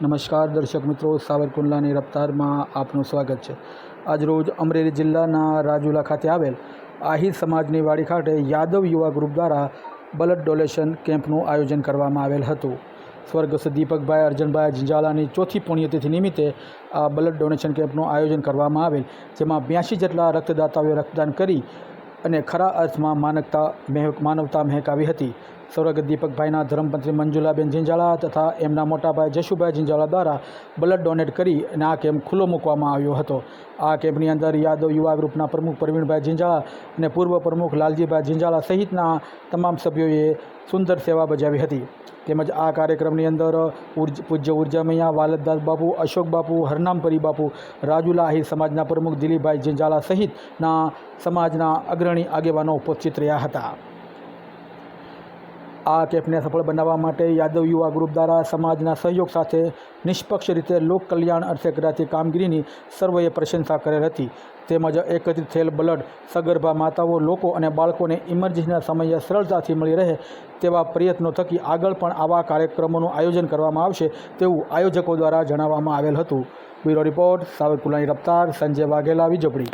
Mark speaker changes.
Speaker 1: નમસ્કાર દર્શક મિત્રો, સાવરકુંડલાની રફતારમાં આપનું સ્વાગત છે. આજરોજ અમરેલી જિલ્લાના રાજુલા ખાતે આવેલ આહિર સમાજની વાડી ખાતે યાદવ યુવા ગ્રુપ દ્વારા બ્લડ ડોનેશન કેમ્પનું આયોજન કરવામાં આવેલ હતું. સ્વર્ગસ્થ દીપકભાઈ અર્જનભાઈ ઝીંઝાલાની ચોથી પુણ્યતિથિ નિમિત્તે આ બ્લડ ડોનેશન કેમ્પનું આયોજન કરવામાં આવેલ, જેમાં બ્યાસી જેટલા રક્તદાતાઓએ રક્તદાન કરી અને ખરા અર્થમાં માનવતા મહેક, માનવતા મહેકાવી હતી. સ્વર્ગસ્થ દીપકભાઈના ધર્મપત્ની મંજુલાબેન ઝીંઝાળા તથા એમના મોટાભાઈ જશુભાઈ ઝીંઝાળા દ્વારા બ્લડ ડોનેટ કરી અને આ કેમ્પ ખુલ્લો મૂકવામાં આવ્યો હતો. આ કેમ્પની અંદર યાદવ યુવા ગ્રુપના પ્રમુખ પ્રવીણભાઈ જિંજાળા અને પૂર્વ પ્રમુખ લાલજીભાઈ જિંજાળા સહિતના તમામ સભ્યોએ સુંદર સેવા બજાવી હતી. તેમજ આ કાર્યક્રમની અંદર ઉર્જ, પૂજ્ય ઉર્જામૈયા વાલદદાસ બાપુ, અશોક બાપુ, હરનામપરી બાપુ, રાજુલા આહિર સમાજના પ્રમુખ દિલીપભાઈ જિંજાળા સહિતના સમાજના અગ્રણી આગેવાનો ઉપસ્થિત રહ્યા હતા. આ કેમ્પને સફળ બનાવવા માટે યાદવ યુવા ગ્રુપ દ્વારા સમાજના સહયોગ સાથે નિષ્પક્ષ રીતે લોક કલ્યાણ અર્થે કામગીરીની સર્વેએ પ્રશંસા કરેલ હતી. તેમજ એકત્રિત થયેલ બ્લડ, સગર્ભા માતાઓ, લોકો અને બાળકોને ઇમરજન્સીના સમયે સરળતાથી મળી રહે તેવા પ્રયત્નો થકી આગળ પણ આવા કાર્યક્રમોનું આયોજન કરવામાં આવશે તેવું આયોજકો દ્વારા જણાવવામાં આવેલ હતું. બ્યુરો રિપોર્ટ સાવરકુલાની રફતાર, સંજય વાઘેલા વિજોપડી